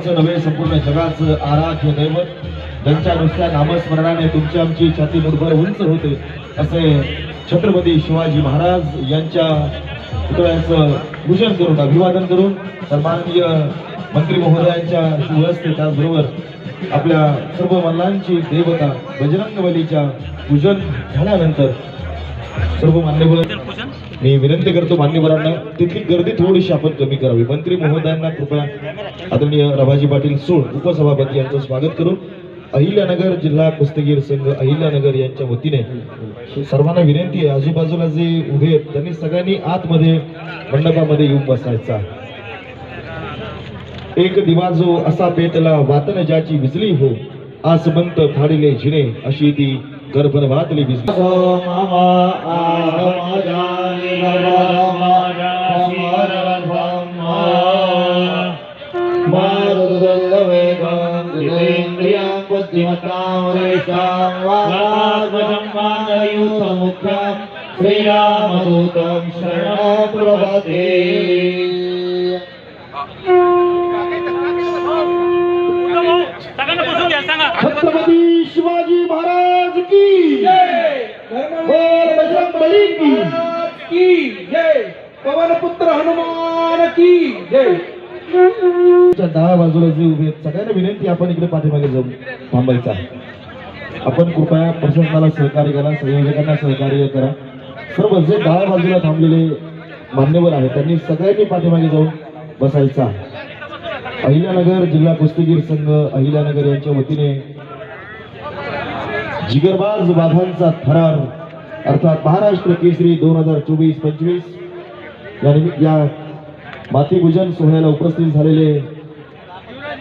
महाराष्ट्राचं नव्हे संपूर्ण जगाचं आराध्य दैवत. ज्यांच्या नुसत्या नामस्मरणाने तुमची आमची छाती मुठभर उंच होते असे छत्रपती शिवाजी महाराज यांच्या पुतळ्याचं पूजन करून अभिवादन करून सन्माननीय मंत्री महोदयांच्या शुभहस्ते त्याचबरोबर आपल्या सर्व मल्लांची देवता बजरंगबलीच्या पूजन झाल्यानंतर सर्व मान्यवर मी विनंती करतो मान्यवरांना तिथली गर्दी थोडीशी आपण कमी करावी. मंत्री महोदयांना कृपया आदरणीय रभाजी पाटील सोड उपसभापती यांचं स्वागत करून अहिल्यानगर जिल्हा कुस्तीगीर संघ अहिल्यानगर यांच्या वतीने सर्वांना विनंती आहे. आजूबाजूला जे उभे आहेत त्यांनी सगळ्यांनी आतमध्ये मंडपामध्ये येऊन बसायचा एक दिवा जो असा पेटला वातन ज्याची विजली हो आसमंत फाडिले जिने अशी ती गर्भन वातली विजली श्रीरामदूतं शरणप्रभते प्रभते बसून घ्या सांगा छत्रपती शिवाजी महाराज की बोल बजरंगबली की की जय पवन पुत्र हनुमान तुमच्या डाव्या बाजूला जे उभे आहेत सगळ्यांना विनंती आपण इकडे पाठीमागे जाऊन थांबायचा आपण कृपया प्रशासनाला सहकार्य करा संयोजकांना सहकार्य करा. सर्व जे डाव्या बाजूला थांबलेले मान्यवर आहेत त्यांनी सगळ्यांनी पाठीमागे जाऊन बसायचा अहिल्यानगर जिल्हा कुस्तीगीर संघ अहिल्यानगर यांच्या वतीने जिगरबाज बाधांचा थरार अर्थात महाराष्ट्र केसरी दोन हजार चोवीस पंचवीस या मातीपूजन सोहळ्याला उपस्थित झालेले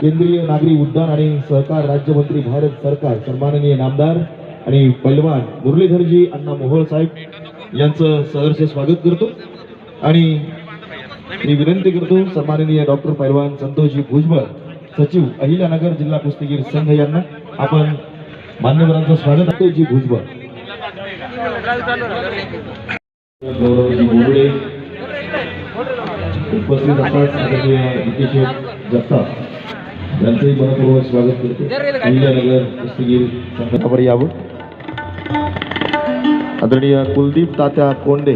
केंद्रीय नागरी उड्डाण आणि सहकार राज्यमंत्री भारत सरकार सन्माननीय नामदार आणि पैलवान मुरलीधरजी अण्णा मोहोळ साहेब यांचं सहर्ष स्वागत करतो. आणि मी विनंती करतो सन्माननीय डॉक्टर पैलवान संतोषजी भुजबळ सचिव अहिल्यानगर जिल्हा कुस्तीगीर संघ यांना आपण मान्यवरांचं स्वागत संतोषजी भुजबळ. उपस्थित असतात आदरणीय नितीश जगताप यांचंही मनपूर्वक स्वागत करतो. अहिल्यानगर कुस्तीगीर संघावर यावं. आदरणीय कुलदीप तात्या कोंडे.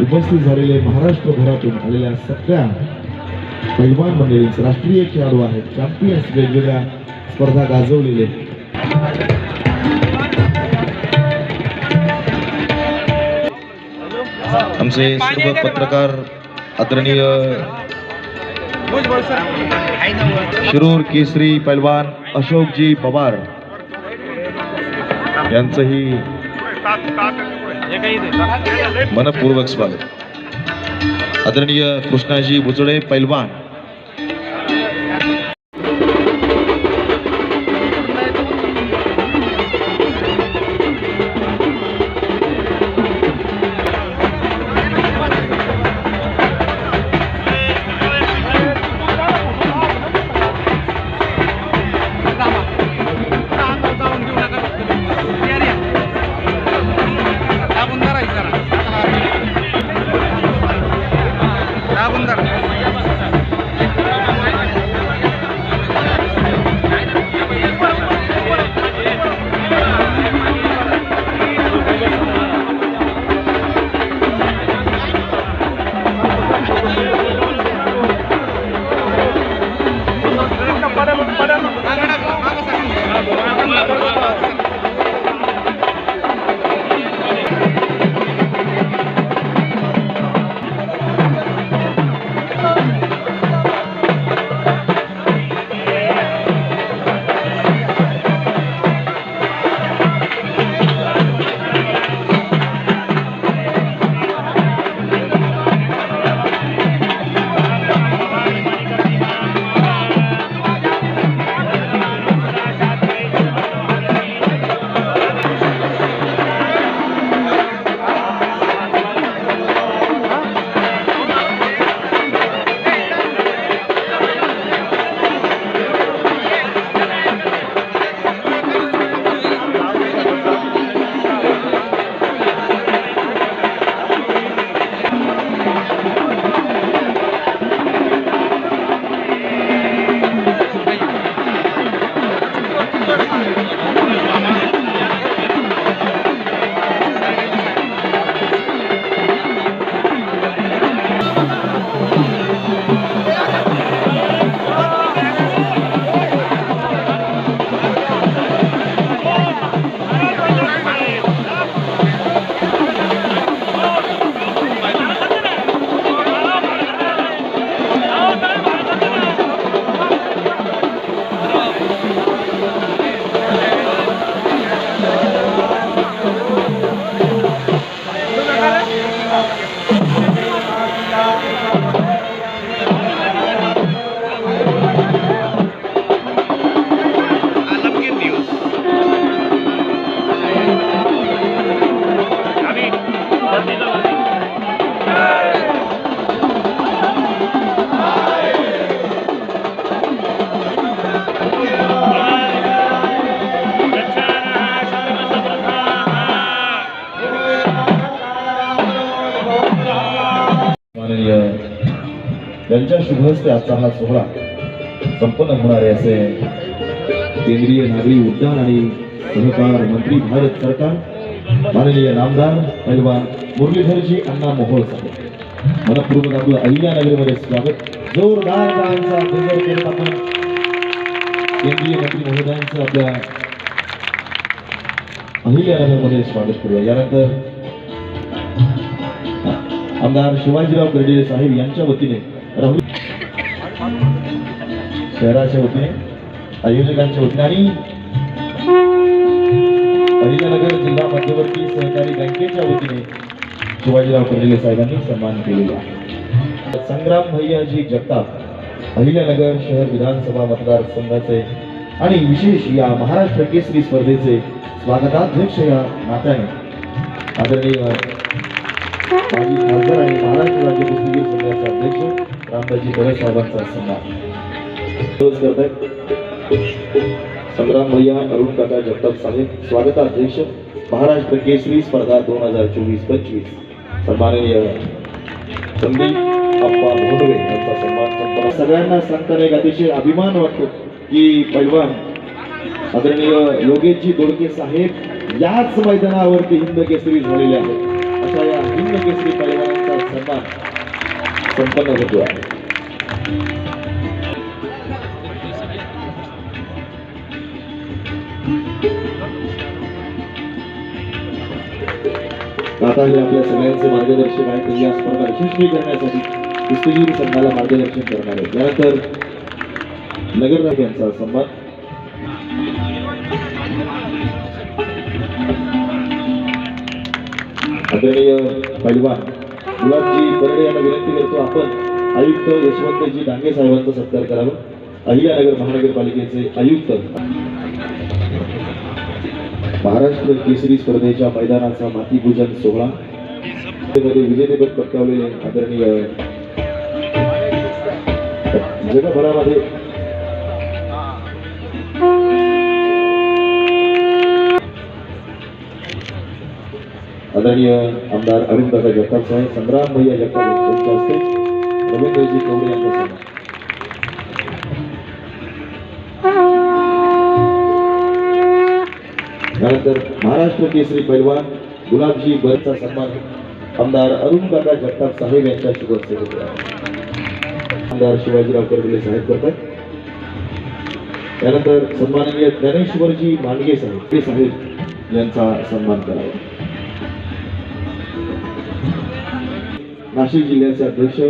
उपस्थित झालेले महाराष्ट्रभरातून आलेल्या सगळ्या पैलवान मंडळींचे राष्ट्रीय खेळाडू आहेत. चॅम्पियन्स वेगवेगळ्या स्पर्धा गाजवलेले आमचे सर्व पत्रकार आदरणीय शिरूर केसरी पैलवान अशोकजी पवार यांचंही मनपूर्वक स्वागत. आदरणीय कृष्णाजी बुचडे पैलवान हस्ते आजचा हा सोहळा संपन्न होणार आहे असे केंद्रीय नागरी उड्डाण आणि सहकार मंत्री भारत सरकार माननीय नामदार पैलवान मुरलीधरजी अण्णा मोहोळ साहेब. मनपूर्वक आपलं अहिल्यानगरमध्ये स्वागत. जोरदार करत आपण. केंद्रीय मंत्री महोदयांचं आपल्या अहिल्यानगरमध्ये स्वागत करूया. यानंतर आमदार शिवाजीराव गर्डे साहेब यांच्या वतीने राहुल शहराच्या वतीने आयोजकांच्या वतीने आणि अहिल्यानगर जिल्हा मध्यवर्ती सहकारी बँकेच्या वतीने शिवाजीराव कर्डिले साहेबांनी सन्मान केलेला संग्राम भैयाजी जगताप अहिल्यानगर शहर विधानसभा मतदारसंघाचे आणि विशेष या महाराष्ट्र केसरी स्पर्धेचे स्वागताध्यक्ष या नात्याने आदरणीय माजी खासदार आणि महाराष्ट्र राज्य कुस्तीगीर संघाचे अध्यक्ष रामदासजी दरे साहेबांचा सन्मान. संग्राम भैया अरुण काका जगताप साहेब स्वागताध्यक्ष महाराष्ट्र केसरी स्पर्धा दोन हजार चोवीस पंचवीस सन्माननीय संदीप अप्पा यांचा सन्मान संपन्न. सगळ्यांना सांगताना एक अतिशय अभिमान वाटतो की पैलवान आदरणीय योगेशजी दोडके साहेब याच मैदानावरती हिंद केसरी झालेले आहेत. अशा या हिंद केसरी पैलवानांचा सन्मान संपन्न होतो आहे हे आपल्या सगळ्यांचे मार्गदर्शक आहेत. या स्पर्धा यशस्वी करण्यासाठी कुस्तीगीर संघाला मार्गदर्शन करणार आहेत. त्यानंतर नगरनाथ यांचा सन्मान. आदरणीय पैलवान गुलाबजी बर्डे यांना विनंती करतो आपण आयुक्त यशवंतजी डांगे साहेबांचा सत्कार करावा. अहिल्यानगर महानगरपालिकेचे आयुक्त. महाराष्ट्र केसरी स्पर्धेच्या मैदानाचा मातीपूजन सोहळा. मध्ये विजेतेपद पटकावलेले आदरणीय जगभरामध्ये. आदरणीय आमदार अरुण दादा जगताप साहेब संग्राम भैया जगताप यांच्या हस्ते रवींद्रजी कवडे यांचा महाराष्ट्र केसरी पैलवान गुलाबजी बरचा सन्मान आमदार अरुण काका जगताप साहेब यांच्या शुभ हस्ते आमदार शिवाजीराव कर्गले साहेब करतात त्यानंतर सन्माननीय ज्ञानेश्वरजी मांडगे साहेब. ते साहेब यांचा सन्मान करावा. नाशिक जिल्ह्याचे अध्यक्ष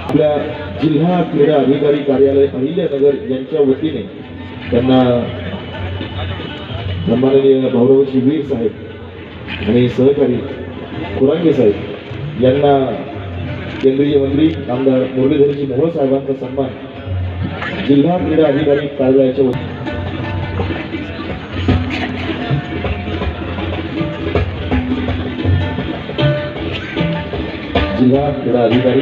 आपल्या जिल्हा क्रीडा अधिकारी कार्यालय अहिल्यानगर यांच्या वतीने त्यांना सन्माननीय भाऊरावजी वीर साहेब आणि सहकारी कुरांगे साहेब यांना केंद्रीय मंत्री आमदार मुरलीधरजी मोहोळ साहेबांचा सन्मान जिल्हा क्रीडा अधिकारी कार्यालयाच्या वतीने. जिल्हा क्रीडा अधिकारी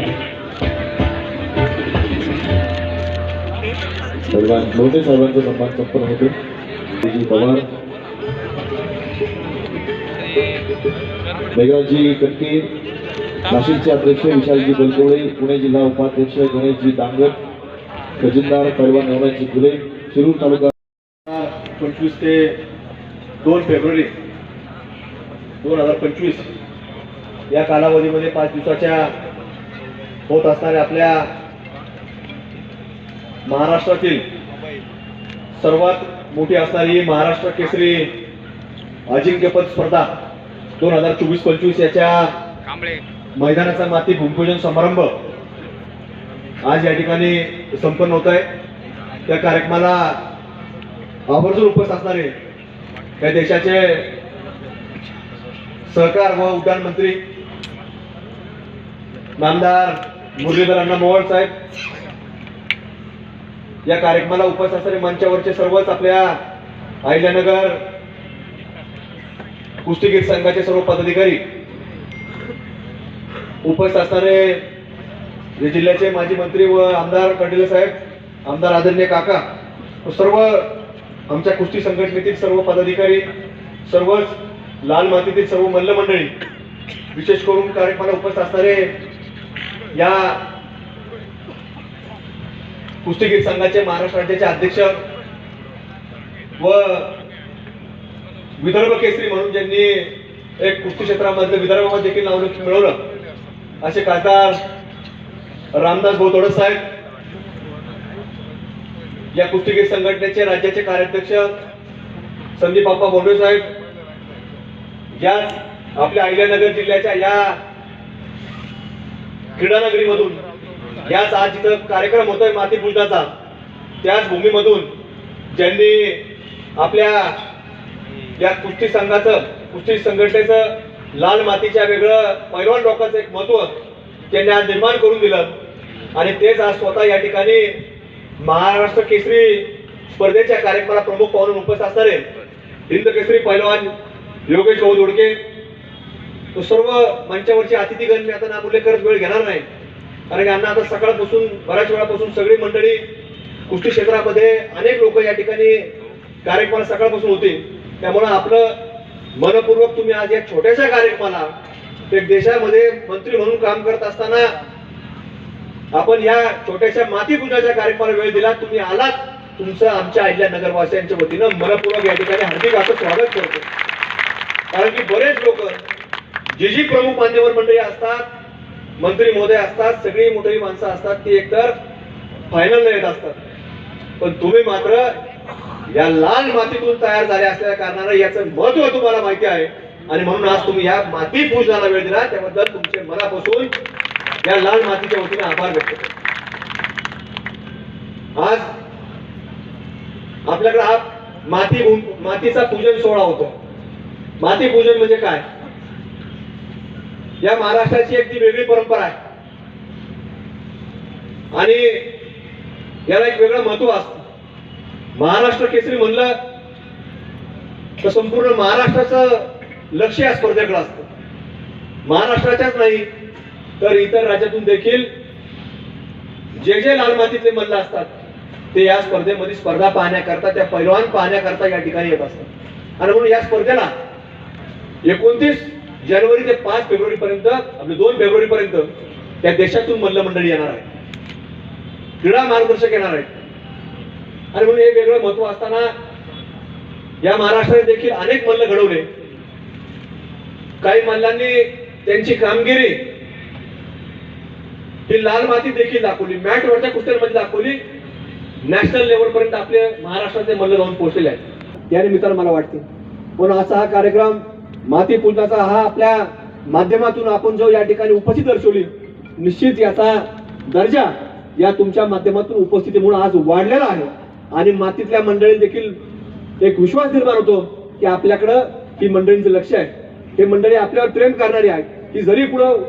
भगवान लोटे साहेबांचा सन्मान संपन्न होतो. पवार मेघराजी कटके नाशिकचे अध्यक्ष विशालजी बलकवडे पुणे जिल्हा उपाध्यक्ष गणेशजी दांगट खजिनदार पैलवान नवनाथजी फुले शिरूर तालुका पंचवीस ते दोन फेब्रुवारी दोन हजार पंचवीस या कालावधीमध्ये पाच दिवसाच्या होत असणाऱ्या आपल्या महाराष्ट्रातील सर्वात मोठी असणारी महाराष्ट्र केसरी अजिंक्यपद स्पर्धा दोन हजार चोवीस पंचवीस याच्या मैदानाचा माती भूमिपूजन समारंभ आज या ठिकाणी संपन्न होत आहे. त्या कार्यक्रमाला आवर्जून उपस्थित असणारे या देशाचे सहकार व उड्डाण मंत्री नामदार मुरलीधर अण्णा मोहोळ साहेब. या कार्यक्रमाला उपस्थित असणारे मंचावरचे सर्वच आपल्या अहिल्यानगर कुस्तीगीर संघाचे सर्व पदाधिकारी उपस्थित असणारे जे जिल्ह्याचे माजी मंत्री व आमदार कंडिले साहेब आमदार आदरणीय काका सर्व आमच्या कुस्ती संघटनेतील सर्व पदाधिकारी सर्वच लाल मातीतील सर्व मल्ल मंडळी विशेष करून कार्यक्रमाला उपस्थित असणारे या कुस्तीगीर संघाचे महाराष्ट्र राज्याचे अध्यक्ष व विदर्भ केसरी म्हणून ज्यांनी एक कुस्ती क्षेत्रामधलं विदर्भामध्ये देखील नाव मिळवलं असे खासदार रामदास बोतोडे साहेब. या कुस्तीगीर संघटनेचे राज्याचे कार्याध्यक्ष संदीप बाप्पा बोंडे साहेब. या आपल्या अहिल्यानगर जिल्ह्याच्या या क्रीडानगरीमधून याच आज जिथं कार्यक्रम होतोय माती बुलताचा त्याच भूमीमधून ज्यांनी आपल्या या कुस्ती संघाचं कुस्ती संघटनेचं लाल मातीच्या वेगळं पैलवान लोकांचं एक महत्त्व त्यांनी आज निर्माण करून दिलं. आणि तेच आज स्वतः या ठिकाणी महाराष्ट्र केसरी स्पर्धेच्या कार्यक्रमाला प्रमुख पाहून उपस्थित असणारे हिंद केसरी पैलवान योगेश भाऊ दोडके. तो सर्व मंचावरचे अतिथीगण मी आता नामोल्लेख करत वेळ घेणार नाही. कारण यांना आता सकाळपासून बऱ्याच वेळापासून सगळी मंडळी कुस्ती क्षेत्रामध्ये अनेक लोक या ठिकाणी कार्यक्रमाला सकाळपासून होते. त्यामुळं आपलं मनपूर्वक तुम्ही आज या छोट्याशा कार्यक्रमाला एक देशामध्ये मंत्री म्हणून काम करत असताना आपण या छोट्याशा माती पूजाच्या कार्यक्रमाला वेळ दिला. तुम्ही आलात. तुमचं आमच्या अहिल्या नगरवासियांच्या वतीनं मनपूर्वक या ठिकाणी हार्दिक असं स्वागत करतो. कारण की बरेच लोक जी जी प्रमुख मान्यवर मंडळी असतात मंत्री महोदय असतात सगळी मोठी माणसं असतात ती एकतर फायनलला येत असतात. पण तुम्ही मात्र या लाल मातीतून तयार झाले असल्या कारणानं याचं महत्त्व तुम्हाला माहिती आहे. आणि म्हणून आज तुम्ही या माती पूजनाला वेळ दिला. त्याबद्दल तुमचे मनापासून या लाल मातीच्या वतीने आभार व्यक्त करतो. आज आपल्याकडे हा माती मातीचा पूजन सोहळा होतो. माती पूजन म्हणजे काय? या महाराष्ट्राची एक ती वेगळी परंपरा आहे. आणि याला एक वेगळं महत्त्व असतं. महाराष्ट्र केसरी म्हणलं तर संपूर्ण महाराष्ट्राचं लक्ष या स्पर्धेकडे असतं. महाराष्ट्राच्याच नाही तर इतर राज्यातून देखील जे जे लाल मातीतले मल्ल असतात ते या स्पर्धेमध्ये स्पर्धा पाहण्याकरता त्या पैलवान पाहण्याकरता या ठिकाणी येत असतात. आणि म्हणून या स्पर्धेला एकोणतीस जानेवारी ते पाच फेब्रुवारी पर्यंत आपले दोन फेब्रुवारी पर्यंत त्या देशातून मल्ल मंडळी येणार आहे क्रीडा मार्गदर्शक येणार आहेत. आणि म्हणून हे वेगळं महत्त्व असताना या महाराष्ट्राने देखील अनेक मल्ल घडवले. काही मल्लांनी त्यांची कामगिरी ही लाल माती देखील दाखवली. मॅट वरच्या कुस्त्यांमध्ये दाखवली. नॅशनल लेवल पर्यंत आपले महाराष्ट्राचे मल्ल जाऊन पोहोचले आहेत. या निमित्तानं मला वाटते. पण असा हा कार्यक्रम माती पूजनाचा हा आपल्या माध्यमातून आपण जो या ठिकाणी उपस्थित दर्शवली निश्चित याचा दर्जा या तुमच्या माध्यमातून उपस्थितीमुळे आज वाढलेला आहे. आणि मातीतल्या मंडळी देखील एक विश्वास निर्माण होतो की आपल्याकडं ही मंडळींचं लक्ष आहे. हे मंडळी आपल्यावर प्रेम करणारी आहेत. की जरी पुढं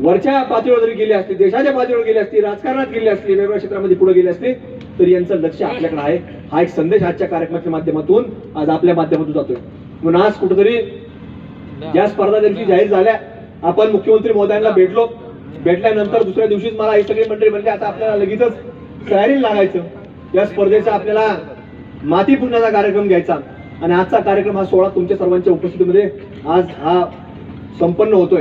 वरच्या पातळीवर जरी गेली असती देशाच्या पातळीवर गेली असती राजकारणात गेली असती वेगवेगळ्या क्षेत्रामध्ये पुढे गेली असती तरी यांचं लक्ष आपल्याकडे आहे. हा एक संदेश आजच्या कार्यक्रमाच्या माध्यमातून आज आपल्या माध्यमातून जातोय. म्हणून आज कुठेतरी ज्या स्पर्धा त्यांची जाहीर झाल्या आपण मुख्यमंत्री मोदयांना भेटलो. भेटल्यानंतर दुसऱ्या दिवशीच मला ही सगळी मंडळी म्हणली आता आपल्याला लगेचच तयारीला लागायचं. या स्पर्धेचा आपल्याला माती पुण्याचा कार्यक्रम घ्यायचा. आणि आजचा कार्यक्रम हा सोहळा तुमच्या सर्वांच्या उपस्थितीमध्ये आज हा संपन्न होतोय.